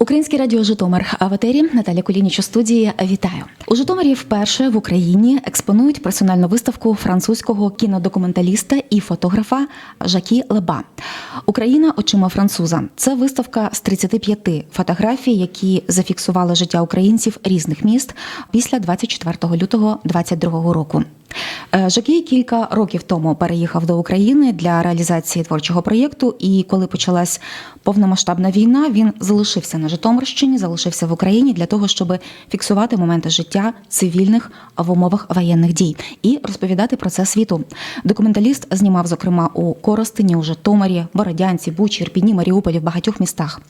Українське радіо Житомир в етері Наталя Колініч у студії. Вітаю у Житомирі. Вперше в Україні експонують персональну виставку французького кінодокументаліста і фотографа Жакі Леба. Україна очима француза. Це виставка з 35 фотографій, які зафіксували життя українців різних міст після 24 лютого 2022 року. Е, Жакі кілька років тому переїхав до України для реалізації творчого проєкту. І коли почалась повномасштабна війна, він залишився на Житомирщині, залишився в Україні для того, щоб фіксувати моменти життя цивільних в умовах воєнних дій і розповідати про це світу. Документаліст знімав, зокрема, у Коростині, у Житомирі, Бородянці, Бучі, Ірпіні, Маріуполі в багатьох містах.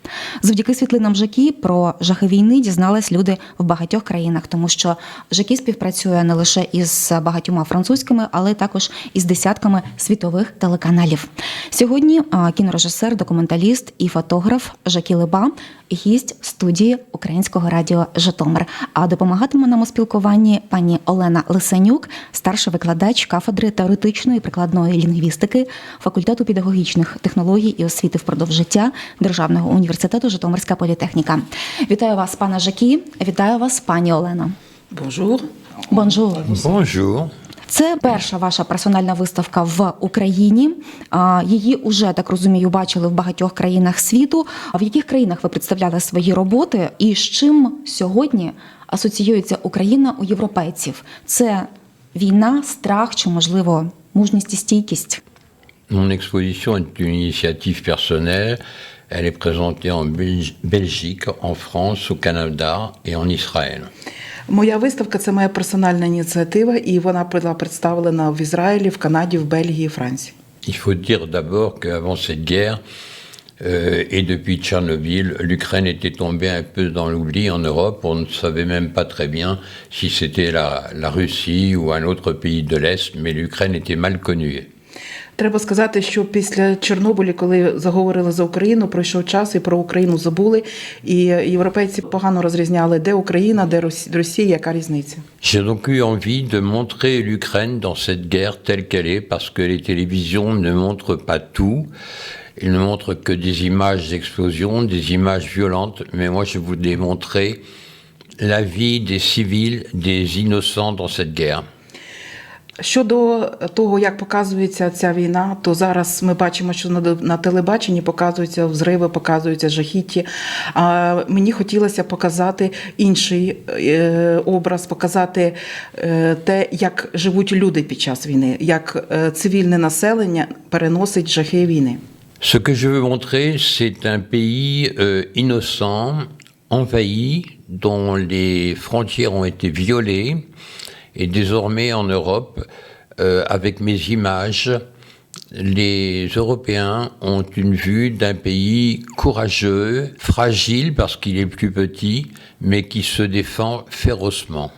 Завдяки світлинам Жакі про жахи війни дізнались люди в багатьох країнах, тому що Жакі співпрацює не лише із багатьма французькими, але також із десятками світових телеканалів. Сьогодні кінорежисер, документаліст і фотограф Жакі Леба, гість студії Українського радіо Житомир. А допомагатиме нам у спілкуванні пані Олена Лисенюк, старший викладач кафедри теоретичної і прикладної лінгвістики факультету педагогічних технологій і освіти впродовж життя Державного університету Житомирська політехніка. Вітаю вас, пане Жакі. Вітаю вас, пані Олена. Bonjour. Бонжур. Bonjour. Це перша ваша персональна виставка в Україні. Її уже так розумію, бачили в багатьох країнах світу. А в яких країнах ви представляли свої роботи? І з чим сьогодні асоціюється Україна у європейців? Це війна, страх чи можливо мужність і стійкість? Mon exposition est une initiative personnelle. Elle est présentée en Belgique, en France, au Canada et en Israël. Моя виставка це моя персональна ініціатива, і вона була представлена в Ізраїлі, в Канаді, в Бельгії, і Франції. Il faut dire d'abord qu'avant cette guerre, euh, et depuis Tchernobyl, l'Ukraine était tombée un peu dans l'oubli en Europe. On ne savait même pas très bien si c'était la, la Russie ou un autre pays de l'Est, mais l'Ukraine était mal connue. Треба сказати, що після Чорнобилі, коли заговорили за Україну, пройшов час і про Україну забули. І європейці погано розрізняли, де Україна, де Росі- Росія, яка різниця. J'ai donc eu envie de montrer l'Ukraine dans cette guerre telle qu'elle est, parce que les télévisions ne montrent pas tout. Ils ne montrent que des images d'explosions, des images violentes, mais moi je voulais montrer la vie des civils, des innocents dans cette guerre. Щодо того, як показується ця війна, то зараз ми бачимо, що на, телебаченні показуються взриви, показуються жахіття. А мені хотілося показати інший е, образ, показати е, те, як живуть люди під час війни, як е, цивільне населення переносить жахи війни. Ce que je veux montrer, c'est un pays euh, innocent, envahi, dont les frontières ont été violées. Et désormais en Europe, euh, avec mes images, les Européens ont une vue d'un pays courageux, fragile parce qu'il est plus petit, mais qui se défend férocement.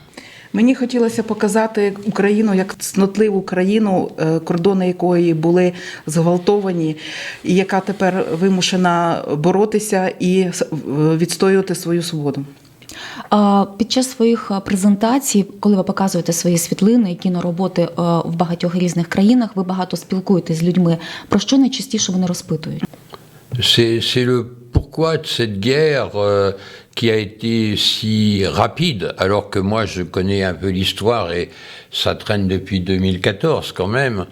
Мені хотілося показати Україну як цнотливу країну, е, кордони якої були зґвалтовані, і яка тепер вимушена боротися і відстоювати свою свободу. Під час своїх презентацій, коли ви показуєте свої світлини і кінороботи а, в багатьох різних країнах, ви багато спілкуєтесь з людьми. Про що найчастіше вони розпитують? Rapide, alors que moi je connais un peu l'histoire et ça traîne depuis 2014 quand même.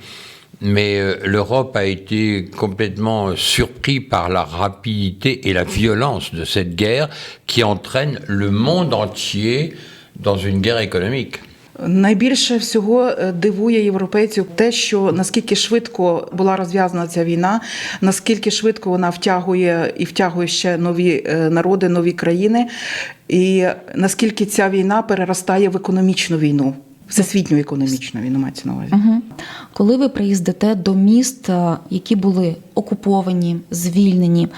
Mais euh, l'Europe a été complètement surpris par la rapidité et la violence de cette guerre qui entraîne le monde entier dans une guerre économique. Найбільше всього е, дивує європейців те, що наскільки швидко була розв'язана ця війна, наскільки швидко вона втягує і втягує ще нові е, народи, нові країни, і наскільки ця війна переростає в економічну війну, всесвітню економічну війну мається на увазі. Угу. Коли ви приїздите до міст, які були окуповані, звільнені,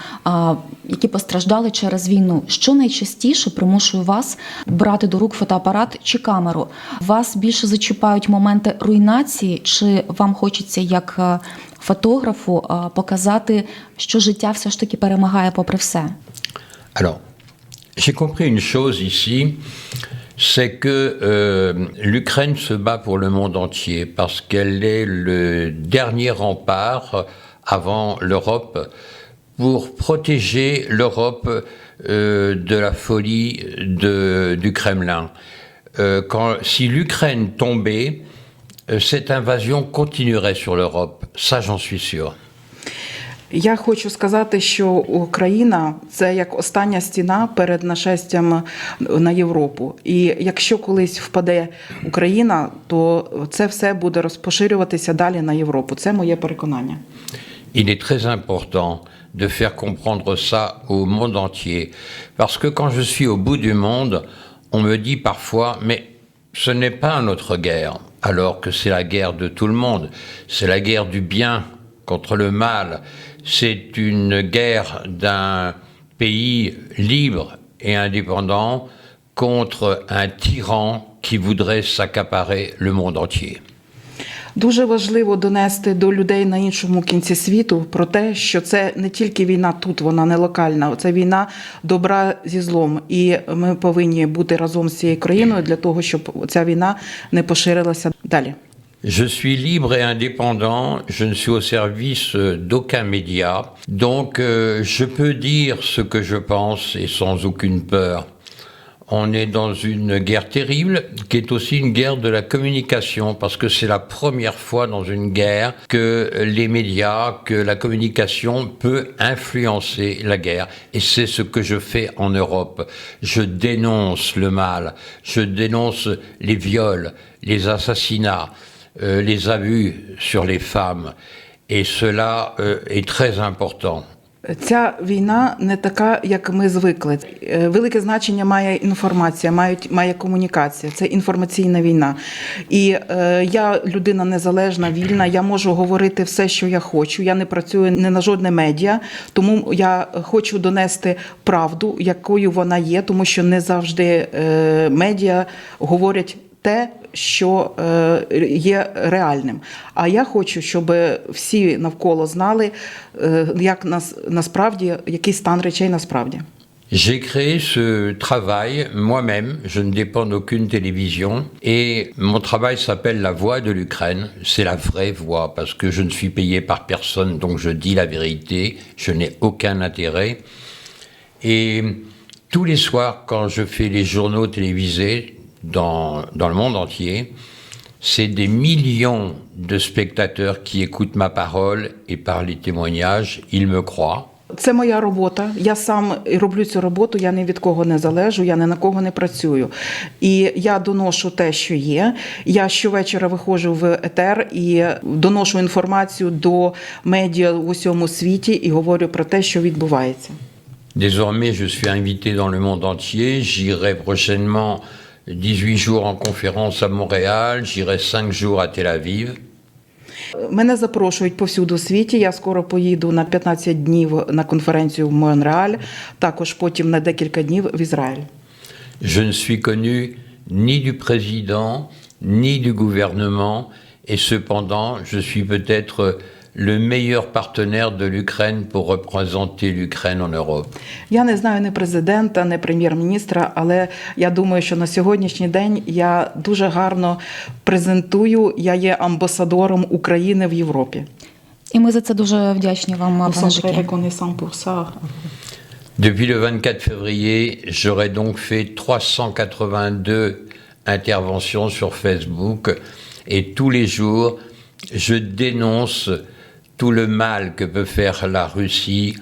які постраждали через війну, що найчастіше примушує вас брати до рук фотоапарат чи камеру? Вас більше зачіпають моменти руйнації, чи вам хочеться як фотографу показати, що життя все ж таки перемагає попри все? Alors, j'ai compris une chose ici, c'est que euh, l'Ukraine se bat pour le monde entier parce qu'elle est le dernier rempart avant l'Europe pour protéger l'Europe euh, de la folie du Kremlin. Euh, si l'Ukraine tombait, cette invasion continuerait sur l'Europe. Ça, j'en suis sûr. Я хочу сказати, що Україна це як остання стіна перед нашестям на Європу. І якщо колись впаде Україна, то це все буде розпоширюватися далі на Європу. Це моє переконання. Il est très important de faire comprendre ça au monde entier. Parce que quand je suis au bout du monde, on me dit parfois, mais ce n'est pas notre guerre, alors que c'est la guerre de tout le monde. C'est la guerre du bien contre le mal. C'est une guerre d'un pays libre et indépendant contre un tyran qui voudrait s'accaparer le monde entier. Дуже важливо донести до людей на іншому кінці світу про те, що це не тільки війна тут, вона не локальна, це війна добра зі злом. І ми повинні бути разом з цією країною для того, щоб ця війна не поширилася далі. Je suis libre et indépendant, je ne suis au service euh, d'aucun média, donc euh, je peux dire ce que je pense et sans aucune peur. On est dans une guerre terrible qui est aussi une guerre de la communication parce que c'est la première fois dans une guerre que les médias, que la communication peut influencer la guerre. Et c'est ce que je fais en Europe. Je dénonce le mal, je dénonce les viols, les assassinats, euh, les abus sur les femmes. Et cela euh, est très important. Ця війна не така, як ми звикли. Е, Велике значення має інформація, мають має комунікація. Це інформаційна війна. І е, я людина незалежна, вільна. Я можу говорити все, що я хочу. Я не працюю не на жодне медіа, тому я хочу донести правду, якою вона є, тому що не завжди е, медіа говорять те, що е, є реальним. А я хочу, щоб всі навколо знали, е, як нас насправді який стан речей насправді. J'ai créé ce travail moi-même, je ne dépends d'aucune télévision, et mon travail s'appelle La Voix de l'Ukraine. C'est la vraie voix, parce que je ne suis payé par personne, donc je dis la vérité, je n'ai aucun intérêt. Et tous les soirs, quand je fais les journaux télévisés dans, dans le monde entier, c'est des millions de spectateurs qui écoutent ma parole, et par les témoignages, ils me croient. Це моя робота. Я сам роблю цю роботу. Я ні від кого не залежу, я ні на кого не працюю. І я доношу те, що є. Я щовечора виходжу в етер і доношу інформацію до медіа в усьому світі і говорю про те, що відбувається. Désormais, je suis invité dans le monde entier. J'irai prochainement 18 jours en conférence à Montréal. J'irai 5 jours à Tel Aviv. Мене запрошують повсюду у світі. Я скоро поїду на 15 днів на конференцію в Монреаль, також потім на декілька днів в Ізраїль. Je ne suis connu ni du président, ni du gouvernement. Et cependant, je suis peut-être le meilleur partenaire de l'Ukraine pour représenter l'Ukraine en Europe. Я не знаю ні президента, ні прем'єр-міністра, але я думаю, що на сьогоднішній день я дуже гарно презентую. Я є амбасадором України в Європі. І ми за це дуже вдячні вам, пане Жаке. Depuis le 24 février, j'aurai donc fait 382 interventions sur Facebook et tous les jours, je dénonce tout le mal que peut faire la Russie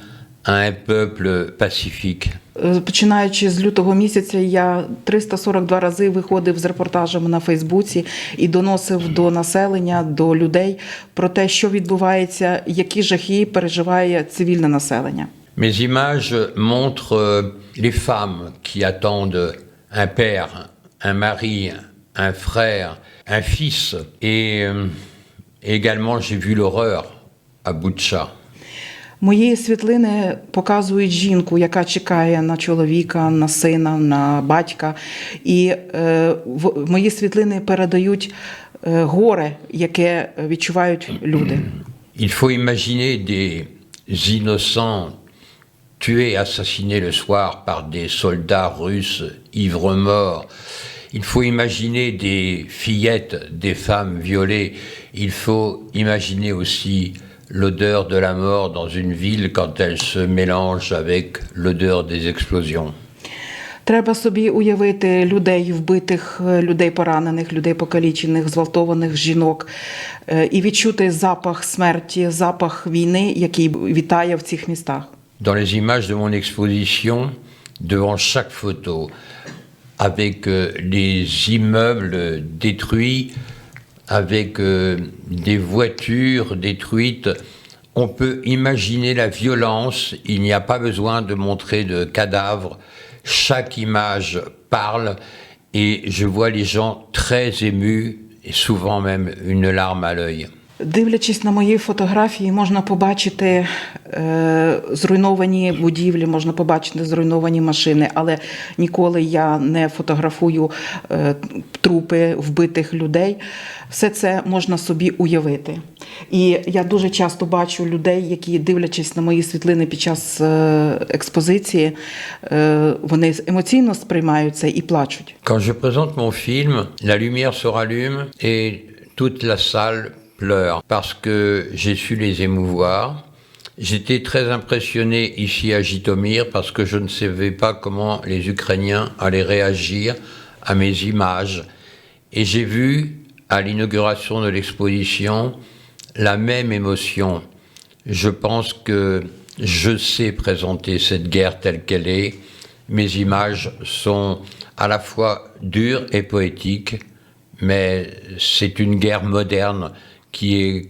à un peuple pacifique. Е, Починаючи з лютого місяця, я 342 рази виходив з репортажами на Фейсбуці і доносив до населення, до людей про те, що відбувається, які жахи переживає цивільне населення. Mes images montrent euh, les femmes qui attendent un père, un mari, un frère, un fils. Et euh, également, j'ai vu l'horreur Boutcha. Мої світлини показують жінку, яка чекає на чоловіка, на сина, на батька. І е, в, мої світлини передають е, горе, яке відчувають люди. Il faut imaginer des innocents tués, assassinés le soir par des soldats russes ivres morts. Il faut imaginer des fillettes, des femmes violées. Il faut imaginer aussi l'odeur de la mort dans une ville quand elle se mélange avec l'odeur des explosions. Треба собі уявити людей вбитих, е, людей поранених, людей покалічених, зґвалтованих жінок е, і відчути запах смерті, запах війни, який вітає в цих містах. Dans les images de mon exposition, devant chaque photo, avec euh, les immeubles détruits, avec euh, des voitures détruites, on peut imaginer la violence. Il n'y a pas besoin de montrer de cadavres. Chaque image parle et je vois les gens très émus et souvent même une larme à l'œil. Дивлячись на мої фотографії, можна побачити е, зруйновані будівлі, можна побачити зруйновані машини, але ніколи я не фотографую е, трупи вбитих людей. Все це можна собі уявити. І я дуже часто бачу людей, які, дивлячись на мої світлини під час е, експозиції, е, вони емоційно сприймають це і плачуть. Quand je présente mon film, la lumière se rallume et toute la salle pleure parce que j'ai su les émouvoir. J'étais très impressionné ici à Jitomir parce que je ne savais pas comment les Ukrainiens allaient réagir à mes images. Et j'ai vu à l'inauguration de l'exposition la même émotion. Je pense que je sais présenter cette guerre telle qu'elle est. Mes images sont à la fois dures et poétiques, mais c'est une guerre moderne qui est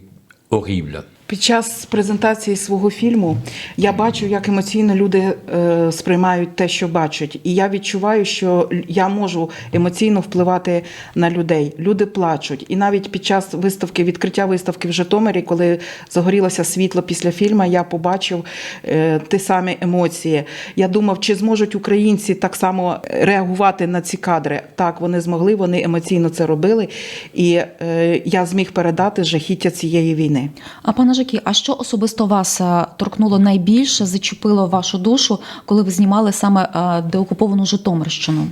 horrible. Під час презентації свого фільму я бачу, як емоційно люди е, сприймають те, що бачать, і я відчуваю, що я можу емоційно впливати на людей. Люди плачуть. І навіть під час виставки, відкриття виставки в Житомирі, коли загорілося світло після фільму, я побачив е, ті самі емоції. Я думав, чи зможуть українці так само реагувати на ці кадри. Так, вони змогли, вони емоційно це робили, і е, я зміг передати жахіття цієї війни. А пане Жакі, а що особисто вас е, торкнуло найбільше, зачепило вашу душу, коли ви знімали саме е, деокуповану Житомирщину?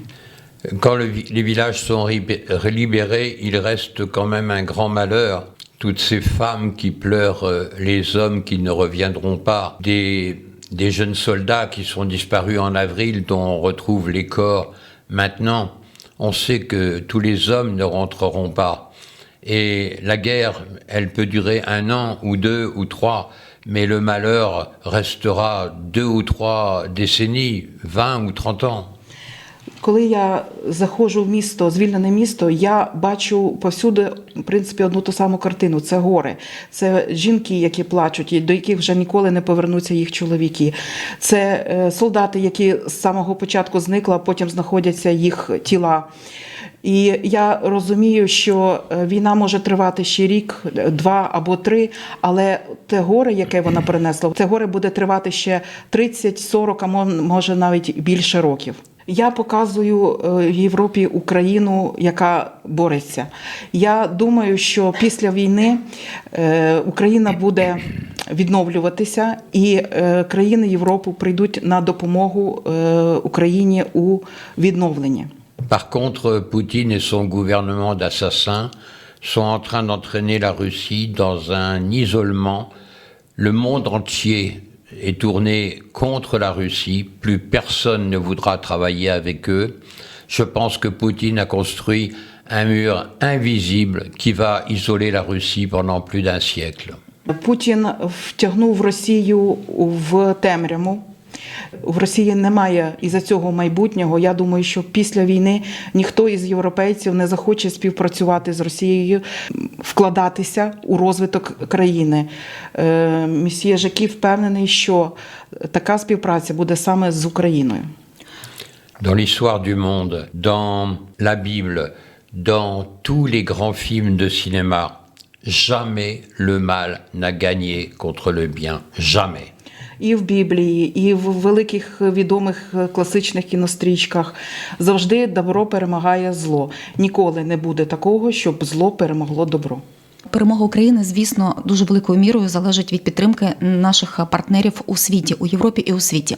Quand le vi- les villages sont ribé- libérés, il reste quand même un grand malheur. Toutes ces femmes qui pleurent euh, les hommes qui ne reviendront pas, des, des jeunes soldats qui sont disparus en avril dont on retrouve les corps maintenant. On sait que tous les hommes ne rentreront pas. Et la guerre, elle peut durer un an ou deux ou trois, mais le malheur restera deux ou trois décennies, vingt ou trente ans. Коли я заходжу в місто, звільнене місто, я бачу повсюди, в принципі, одну ту саму картину. Це гори, це жінки, які плачуть, і до яких вже ніколи не повернуться їх чоловіки. Це е, солдати, які з самого початку зникли, а потім знаходяться їх тіла. І я розумію, що е, війна може тривати ще рік, два або три, але те горе, яке вона принесла, це горе буде тривати ще 30, 40, а може навіть більше років. Я показую е, Європі Україну, яка бореться. Я думаю, що після війни е, Україна буде відновлюватися, і країни Європи прийдуть на допомогу Україні у відновленні. Par contre, Poutine et son gouvernement d'assassins sont en train d'entraîner la Russie dans un isolement. Le monde entier est tourné contre la Russie. Plus personne ne voudra travailler avec eux. Je pense que Poutine a construit un mur invisible qui va isoler la Russie pendant plus d'un siècle. Путін втягнув Росію в темряву. В Росії немає із-за цього майбутнього. Я думаю, що після війни ніхто із європейців не захоче співпрацювати з Росією, вкладатися у розвиток країни. Е, Місьє Жакі впевнений, що така співпраця буде саме з Україною. dans l'histoire du monde, dans la Bible, dans tous les grands films de cinéma, jamais le mal n'a gagné contre le bien. Jamais. І в Біблії, і в великих відомих класичних кінострічках завжди добро перемагає зло. Ніколи не буде такого, щоб зло перемогло добро. Перемога України, звісно, дуже великою мірою залежить від підтримки наших партнерів у світі, у Європі і у світі.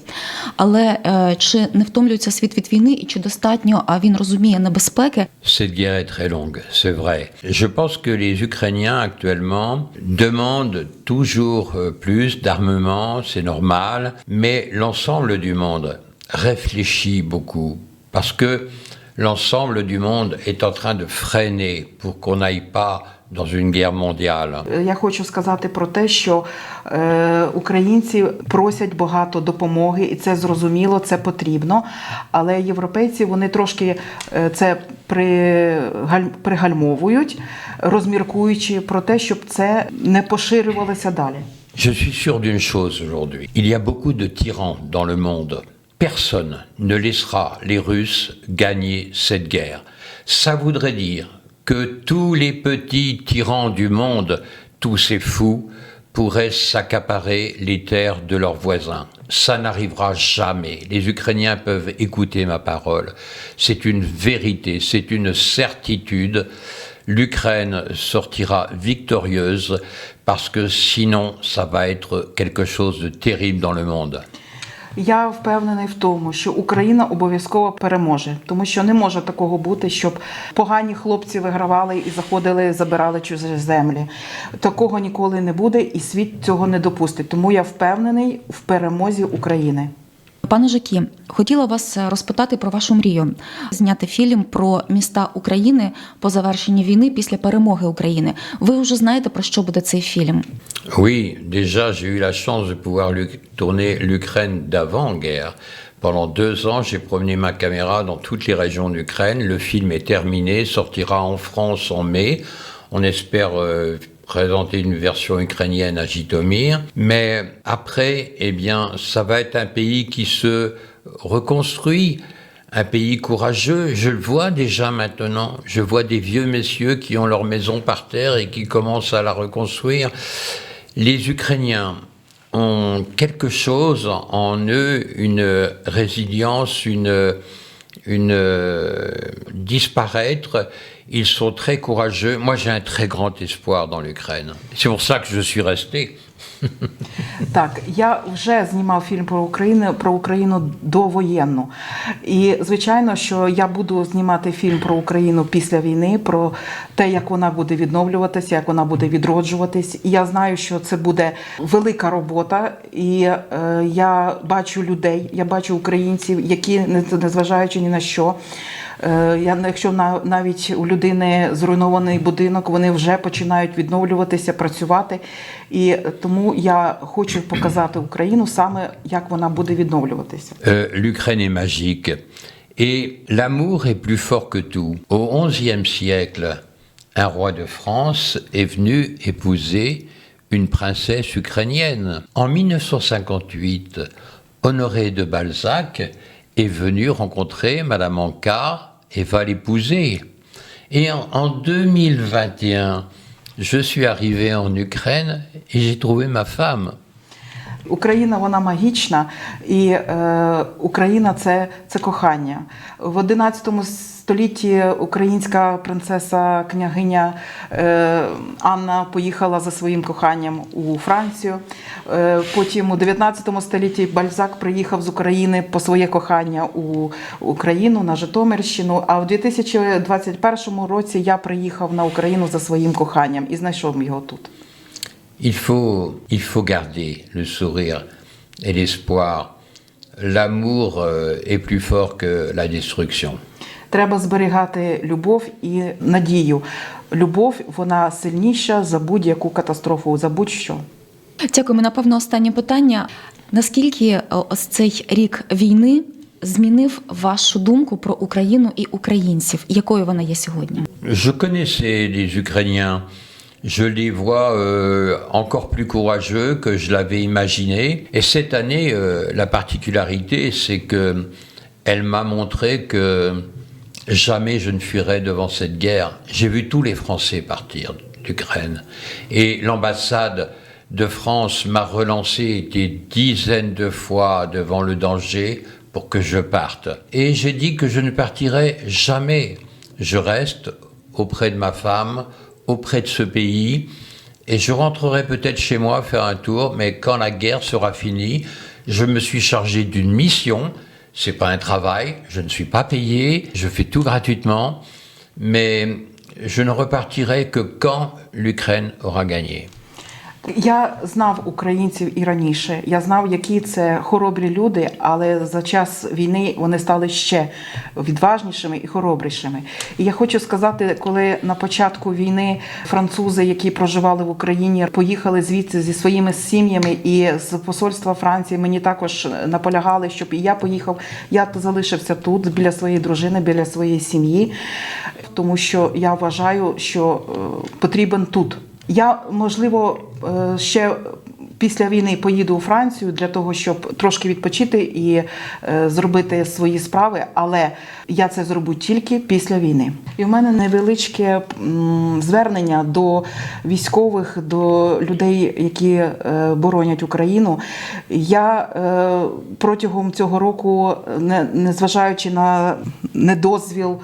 Але е, чи не втомлюється світ від війни, і чи достатньо а він розуміє небезпеки? Cette guerre est très longue, c'est vrai. Je pense que les Ukrainiens actuellement demandent toujours euh, plus d'armement, c'est normal, mais l'ensemble du monde réfléchit beaucoup parce que l'ensemble du monde est en train de freiner pour qu'on n'aille pas dans une guerre mondiale. Я хочу сказати про те, що е, українці просять багато допомоги, і це зрозуміло, це потрібно. Але європейці вони трошки е, це пригаль- пригальмовують, розміркуючи про те, щоб це не поширювалося далі. Je suis sûr d'une chose aujourd'hui. Il y a beaucoup de tyrans dans le monde. Personne ne laissera les Russes gagner cette guerre. Ça voudrait dire que tous les petits tyrans du monde, tous ces fous, pourraient s'accaparer les terres de leurs voisins. Ça n'arrivera jamais. Les Ukrainiens peuvent écouter ma parole. C'est une vérité, c'est une certitude. L'Ukraine sortira victorieuse parce que sinon ça va être quelque chose de terrible dans le monde. Я впевнений в тому, що Україна обов'язково переможе, тому що не може такого бути, щоб погані хлопці вигравали і заходили, забирали чужі землі. Такого ніколи не буде, і світ цього не допустить. Тому я впевнений в перемозі України. Пане Жакі, хотіла вас розпитати про вашу мрію зняти фільм про міста України по завершенні війни після перемоги України. Ви вже знаєте про що буде цей фільм? Oui, déjà j'ai eu la chance de pouvoir tourner l'Ukraine d'avant-guerre. Pendant deux ans, j'ai promené ma caméra dans toutes les régions d'Ukraine. Le film est terminé, sortira en France en mai. On espère euh, présenter une version ukrainienne à Jitomir. Mais après, eh bien, ça va être un pays qui se reconstruit, un pays courageux. Je le vois déjà maintenant. Je vois des vieux messieurs qui ont leur maison par terre et qui commencent à la reconstruire. Les Ukrainiens ont quelque chose en eux, une résilience, une, une euh, disparaître. Ils sont très courageux. Moi, j'ai un très grand espoir dans l'Ukraine. C'est pour ça que je suis resté. Так, я вже знімав фільм про Україну про Україну довоєнну. І звичайно, що я буду знімати фільм про Україну після війни, про те, як вона буде відновлюватися, як вона буде відроджуватись. І я знаю, що це буде велика робота. І е, я бачу людей, я бачу українців, які не- незважаючи ні на що. Е, Я якщо навіть у людини зруйнований будинок, вони вже починають відновлюватися, працювати. І тому я хочу показати Україну саме як вона буде відновлюватися. Euh, L'Ukraine est magique. Et l'amour est plus fort que tout. Au XIe siècle, un roi de France est venu épouser une princesse ukrainienne. En 1958, Honoré de Balzac est venu rencontrer Madame Anka et va l'épouser. Et en, en 2021, je suis arrivé en Ukraine et j'ai trouvé ma femme. Україна вона магічна, і е, Україна це, це кохання. В 11 столітті українська принцеса княгиня е, Анна поїхала за своїм коханням у Францію. Е, потім у 19 столітті Бальзак приїхав з України по своє кохання у Україну на Житомирщину. А в 2021 році я приїхав на Україну за своїм коханням і знайшов його тут. Il faut, il faut garder le sourire et l'espoir. L'amour euh, est plus fort que la destruction. Треба зберігати любов і надію. Любов вона сильніша за будь-яку катастрофу, за будь-що. Дякуємо. Напевно, останнє питання. Наскільки е, ось цей рік війни змінив вашу думку про Україну і українців? Якою вона є сьогодні? Je connaissais les Ukrainiens. Je les vois euh, encore plus courageux que je l'avais imaginé. Et cette année, euh, la particularité, c'est que elle m'a montré que jamais je ne fuirai devant cette guerre. J'ai vu tous les Français partir d'Ukraine. Et l'ambassade de France m'a relancé des dizaines de fois devant le danger pour que je parte. Et j'ai dit que je ne partirai jamais. Je reste auprès de ma femme, auprès de ce pays et je rentrerai peut-être chez moi faire un tour, mais quand la guerre sera finie, je me suis chargé d'une mission. C'est pas un travail, je ne suis pas payé, je fais tout gratuitement, mais je ne repartirai que quand l'Ukraine aura gagné. Я знав українців і раніше. Я знав, які це хоробрі люди, але за час війни вони стали ще відважнішими і хоробрішими. І я хочу сказати, коли на початку війни французи, які проживали в Україні, поїхали звідси зі своїми сім'ями і з посольства Франції, мені також наполягали, щоб і я поїхав. Я залишився тут біля своєї дружини, біля своєї сім'ї, тому що я вважаю, що е, потрібен тут. Я можливо е, ще після війни поїду у Францію для того, щоб трошки відпочити і е, зробити свої справи, але я це зроблю тільки після війни. І в мене невеличке звернення до військових, до людей, які е, боронять Україну. Я протягом цього року, не- незважаючи на недозвіл.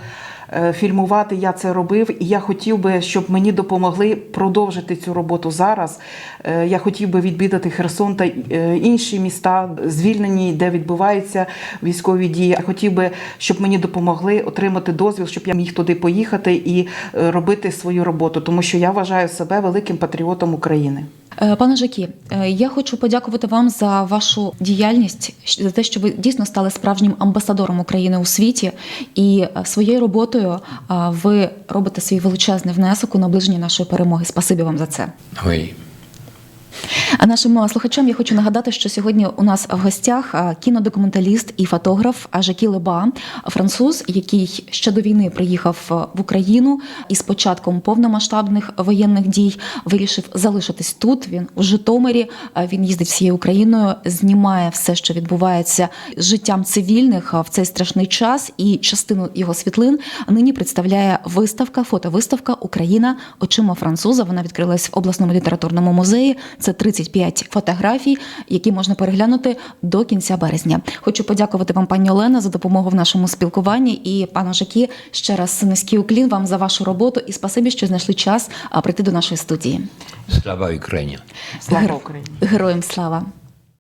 Е, Фільмувати я це робив, і я хотів би, щоб мені допомогли продовжити цю роботу зараз. Е, Я хотів би відвідати Херсон та е, інші міста, звільнені, де відбуваються військові дії. Я хотів би, щоб мені допомогли отримати дозвіл, щоб я міг туди поїхати і робити свою роботу, тому що я вважаю себе великим патріотом України. Е, Пане Жакі, е, я хочу подякувати вам за вашу діяльність, за те, що ви дійсно стали справжнім амбасадором України у світі, і е, своєю роботою ви робите свій величезний внесок у наближення нашої перемоги. Спасибі вам за це. Oui. А нашим слухачам я хочу нагадати, що сьогодні у нас в гостях кінодокументаліст і фотограф Жакі Леба, француз, який ще до війни приїхав в Україну і з початком повномасштабних воєнних дій вирішив залишитись тут. Він у Житомирі. Він їздить всією Україною, знімає все, що відбувається з життям цивільних в цей страшний час. І частину його світлин нині представляє виставка, фотовиставка Україна очима француза. Вона відкрилась в обласному літературному музеї. Це 35 фотографій, які можна переглянути до кінця березня. Хочу подякувати вам, пані Олена, за допомогу в нашому спілкуванні. І пану Жакі, ще раз низький уклін вам за вашу роботу і спасибі, що знайшли час прийти до нашої студії. Слава Україні! Слава Україні! Героям слава!